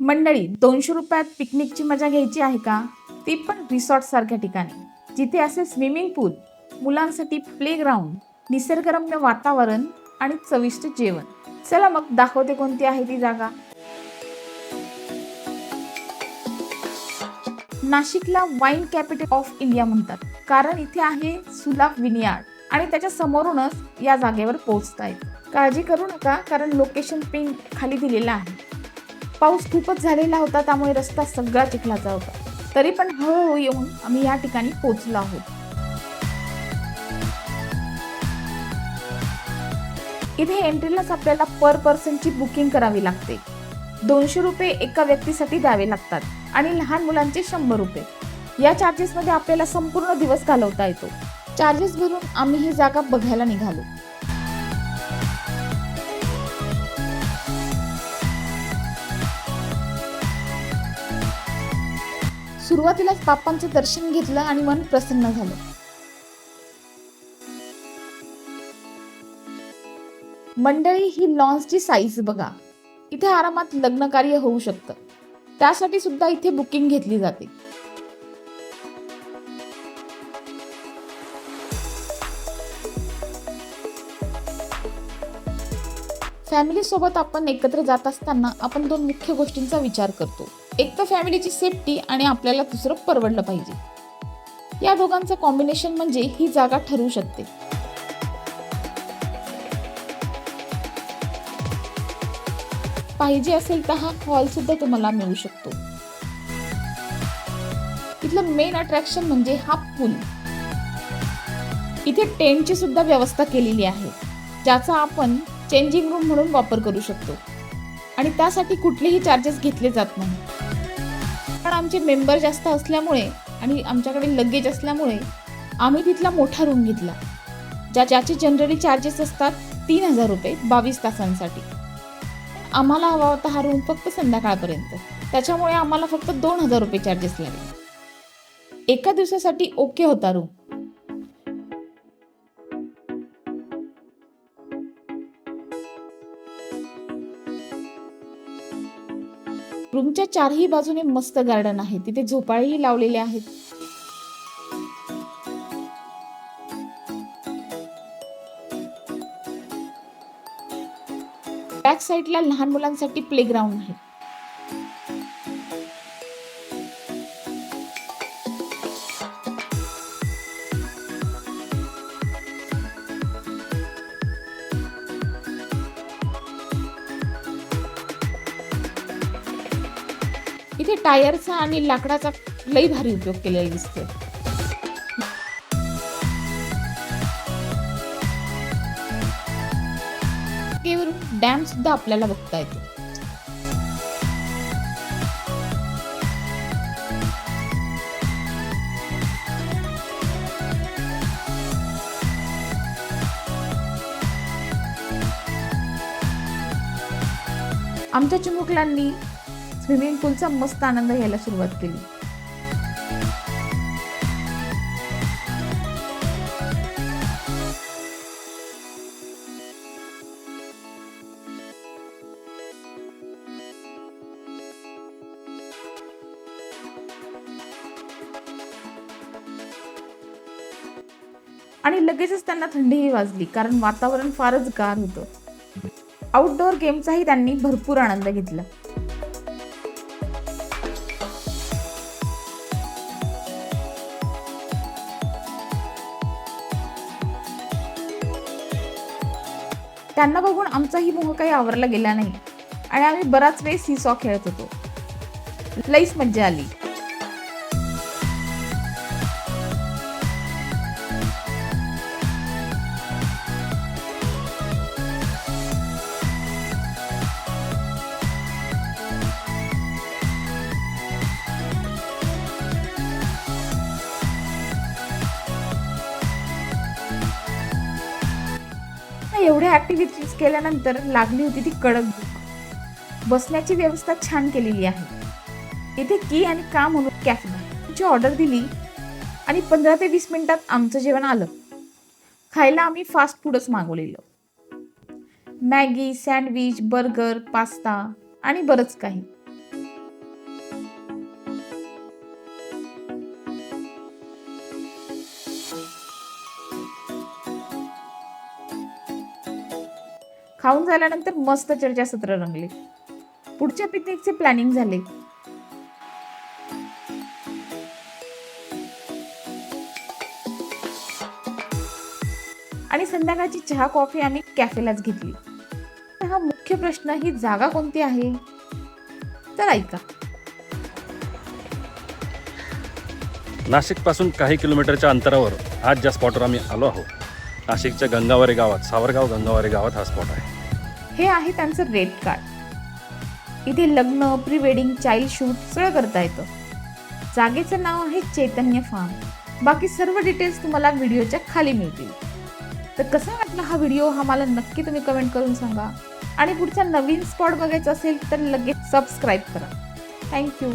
मंडळी दोनशे रुपयात पिकनिकची मजा घ्यायची आहे का? ती पण रिसॉर्ट सारख्या ठिकाणी जिथे असे स्विमिंग पूल मुलांसाठी प्लेग्राऊंड निसर्गरम्य वातावरण आणि चविष्ट जेवण. चला मग दाखवते कोणती आहे ती जागा. नाशिकला वाईन कॅपिटल ऑफ इंडिया म्हणतात कारण इथे आहे सुलाफ विनियार्ड आणि त्याच्या समोरूनच या जागेवर पोहोचता येत काळजी करू नका कारण लोकेशन पिन खाली दिलेलं आहे. पाऊस खूपच झालेला होता त्यामुळे रस्ता सगळा चिखलाचा होता. तरी पण हळूहळू येऊन आम्ही या ठिकाणी पोचलो आहोत. इथे एंट्रीलाच आपल्याला पर पर्सनची बुकिंग करावी लागते. दोनशे रुपये एका व्यक्तीसाठी द्यावे लागतात आणि लहान मुलांचे शंभर रुपये. या चार्जेसमध्ये आपल्याला संपूर्ण दिवस घालवता येतो. चार्जेस भरून आम्ही ही जागा बघायला निघालो. सुरुवातीलाच बाप्पांचं दर्शन घेतलं आणि मन प्रसन्न झालं. मंडळी ही लॉन्सची साईज बघा. इथे आरामात लग्न कार्य होऊ शकतं. त्यासाठी सुद्धा इथे बुकिंग घेतली जाते. फॅमिली सोबत आपण एकत्र जात असताना आपण दोन मुख्य गोष्टींचा विचार करतो. एक तर फॅमिलीची सेफ्टी आणि आपल्याला दुसरं परवडलं पाहिजे. या दोघांचं कॉम्बिनेशन म्हणजे ही जागा ठरू शकते. पाहिजे असेल तर हा हॉल सुद्धा तुम्हाला मिळू शकतो. इथलं मेन अट्रॅक्शन म्हणजे हा पूल. इथे टेंटची सुद्धा व्यवस्था केलेली आहे ज्याचा आपण चेंजिंग रूम म्हणून वापर करू शकतो. आणि त्यासाठी कुठलेही चार्जेस घेतले जात नाही. पण आमचे मेंबर जास्त असल्यामुळे आणि आमच्याकडे लगेज असल्यामुळे आम्ही तिथला मोठा रूम घेतला ज्या ज्याचे जनरली चार्जेस असतात तीन हजार रुपये बावीस तासांसाठी. आम्हाला हवा होता हा रूम फक्त संध्याकाळपर्यंत. त्याच्यामुळे आम्हाला फक्त दोन हजार रुपये चार्जेस लागले. एका दिवसासाठी ओके होता रूम. रूमच्या चारही बाजूने मस्त गार्डन आहे. तिथे झोपाळेही लावलेले आहेत. बॅक साईडला लहान मुलांसाठी प्लेग्राऊंड आहे. इथे टायरचा आणि लाकडाचा लई भारी उपयोग केलेला दिसतोय. डॅम सुद्धा आपल्याला बघता येतो. आमच्या चिमुकलांनी स्विमिंग पूलचा मस्त आनंद घ्यायला सुरुवात केली. आणि लगेचच त्यांना थंडीही वाजली कारण वातावरण फारच गार होतं. आउटडोअर गेमचाही त्यांनी भरपूर आनंद घेतला. त्यांना बघून आमचाही मोह काही आवरला गेला नाही. आणि आम्ही बराच वेळ सीसॉ खेळत होतो. लईच मज्जा आली. एवढ्या ऍक्टिव्हिटीज केल्यानंतर लागली होती ती कडक बसण्याची व्यवस्था छान केलेली आहे. इथे की आणि का म्हणून कॅफे ऑर्डर दिली आणि पंधरा ते वीस मिनिटात आमचं जेवण आलं. खायला आम्ही फास्ट फूडच मागवलेलं. मॅगी सँडविच बर्गर पास्ता आणि बरंच काही. खाऊन झाल्यानंतर मस्त चर्चासत्र रंगले. पुढच्या पिकनिकचे प्लॅनिंग झाले. आणि संध्याकाळची चहा कॉफी आम्ही कॅफेलाच घेतली. हा मुख्य प्रश्न ही जागा कोणती आहे? तर ऐका. नाशिकपासून काही किलोमीटरच्या अंतरावर आज ज्या स्पॉटवर आम्ही आलो आहोत नाशिकच्या गंगावारे गावात सावरगाव गंगावारे गावात हा स्पॉट आहे. हे आहे त्यांचं रेड कार्ड. इथे लग्न प्री वेडिंग चाइल्ड शूट सगळं करता येतं. जागेचं नाव आहे चैतन्य फार्म बाकी सर्व डिटेल्स तुम्हाला व्हिडिओच्या खाली मिळतील. तर कसा वाटला हा व्हिडिओ हा मला नक्की तुम्ही कमेंट करून सांगा. आणि पुढचा नवीन स्पॉट बघायचा असेल तर लगेच सबस्क्राईब करा. थँक्यू